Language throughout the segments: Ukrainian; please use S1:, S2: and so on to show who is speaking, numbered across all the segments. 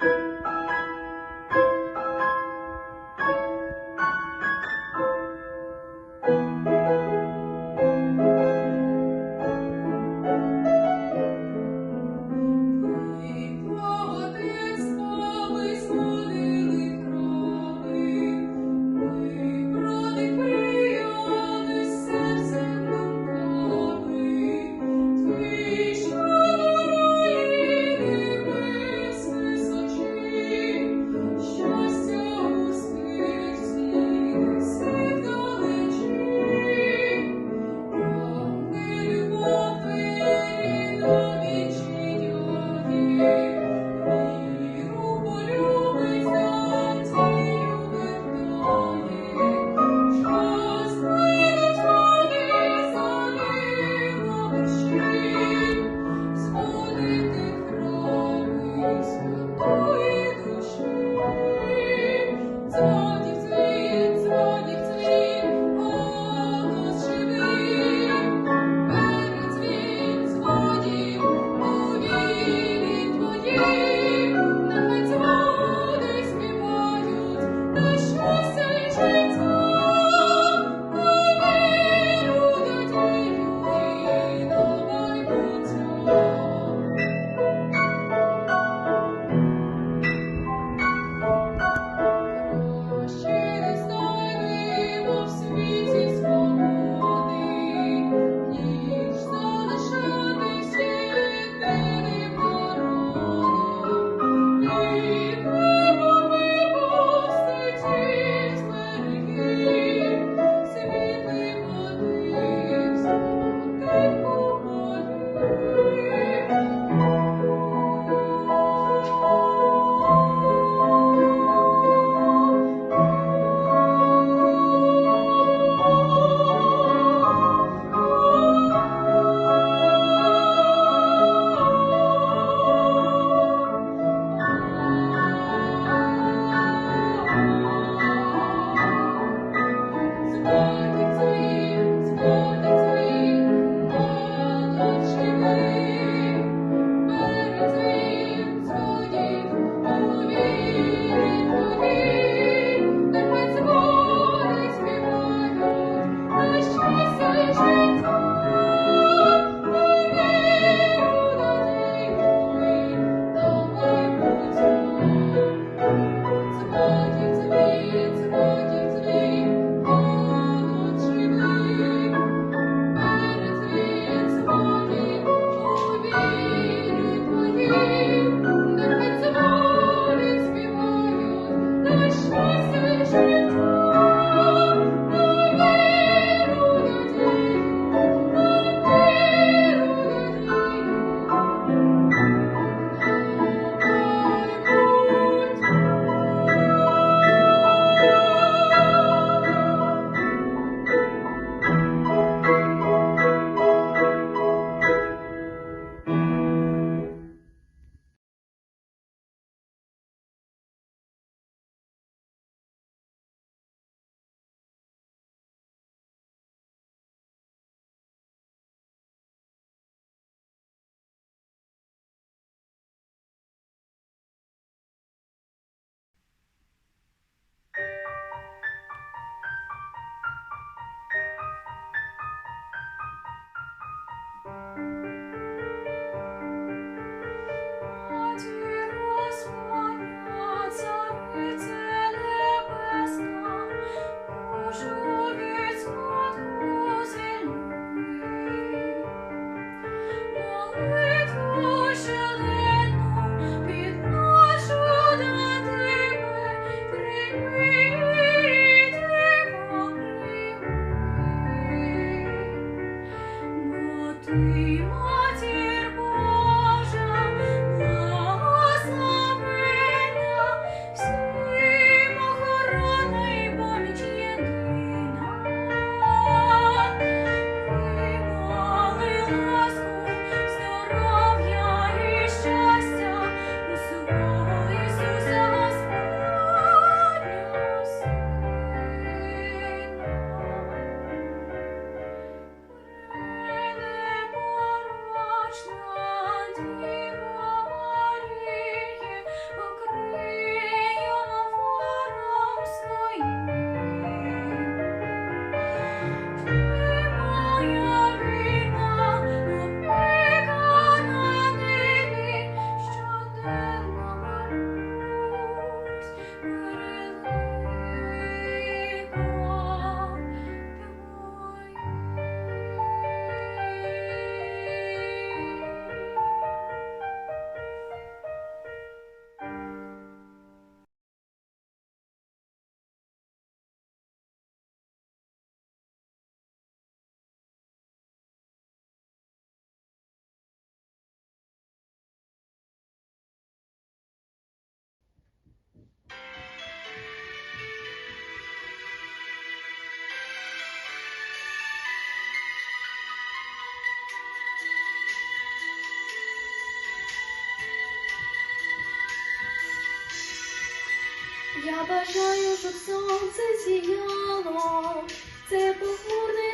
S1: Thank you.
S2: Я бажаю, щоб сонце сіяло, це
S3: похмурне.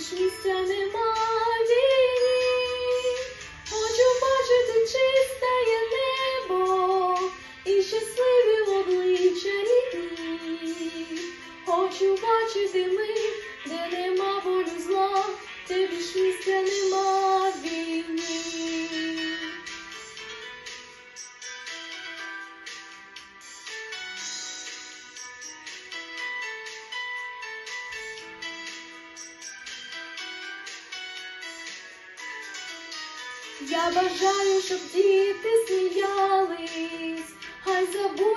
S3: she's done. vous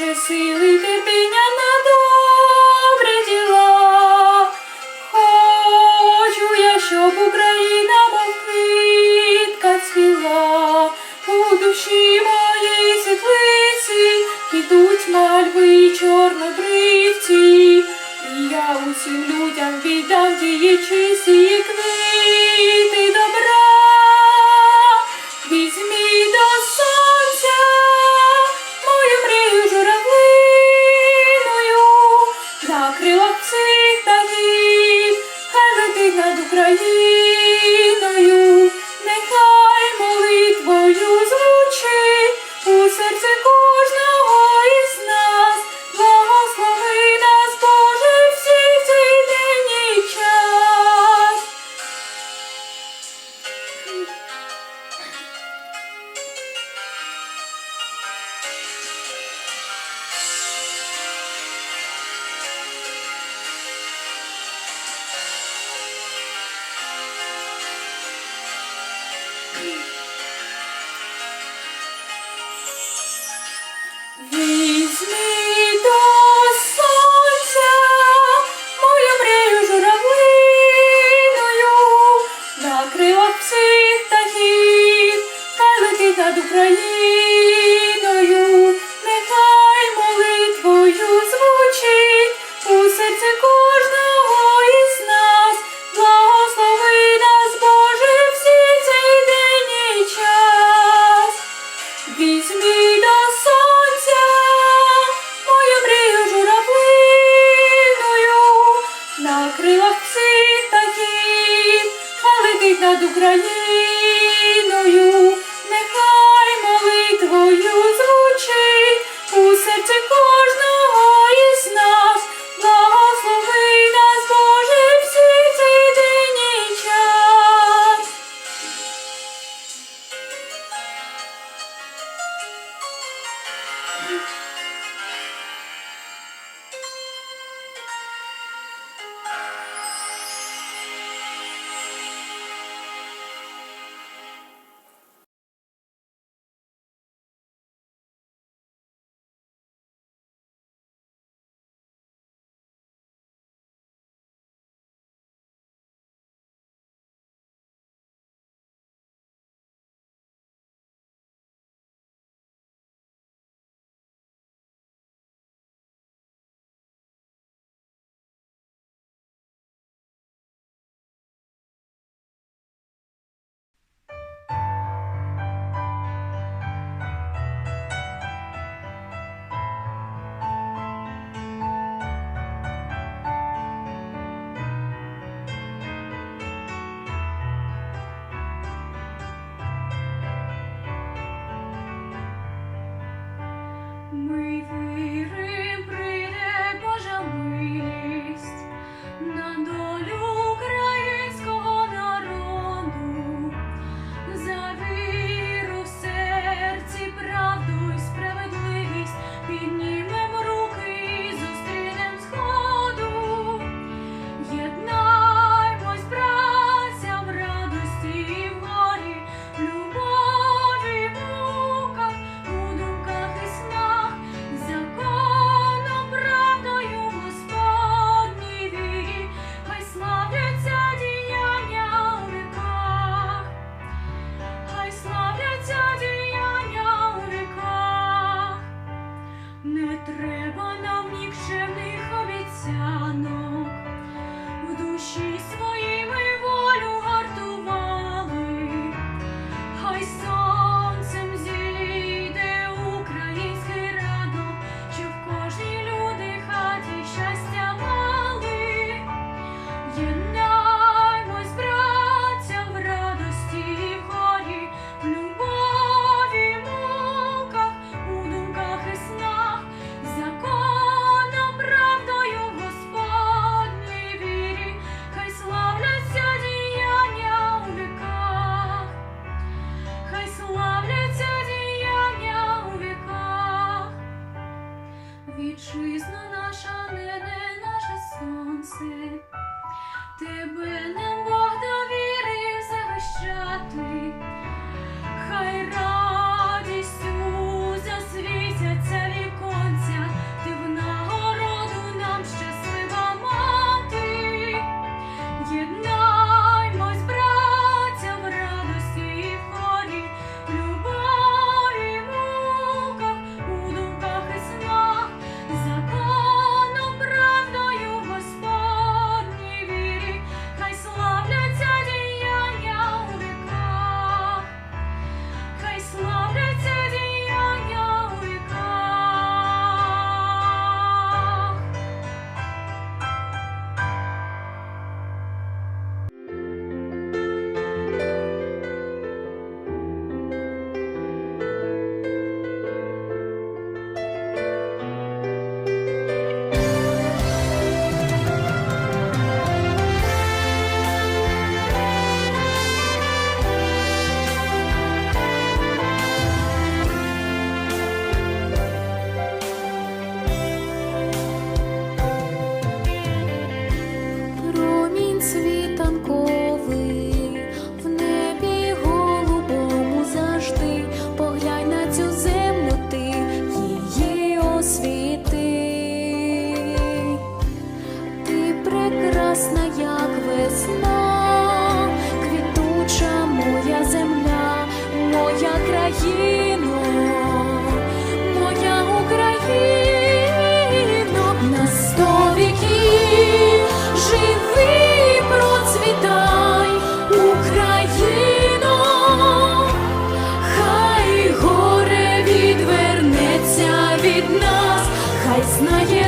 S3: Боже, сили терпіння на добре діла. Хочу я, щоб Україна квітка цвіла. У душі моїй світлиці ідуть мальви чорнобривці. І я усім людям віддам
S1: дієчисті квітки. Над крилах всіх летить над Україною,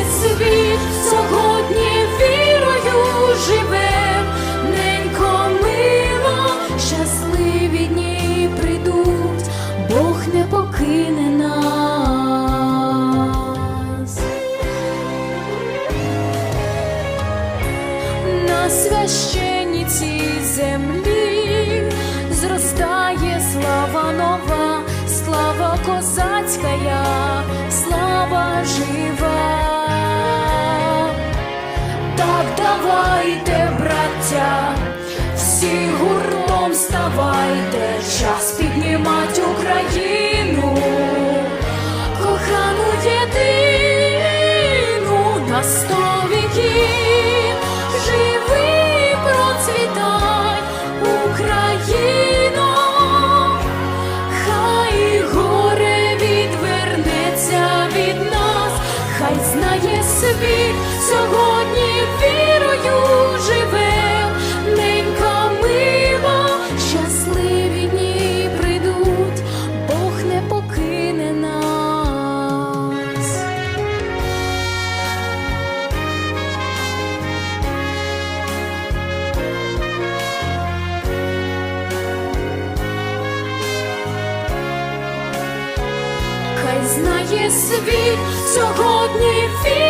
S1: світ, сьогодні ставайте, час піднімать Україну, Світ, сьогодні живе.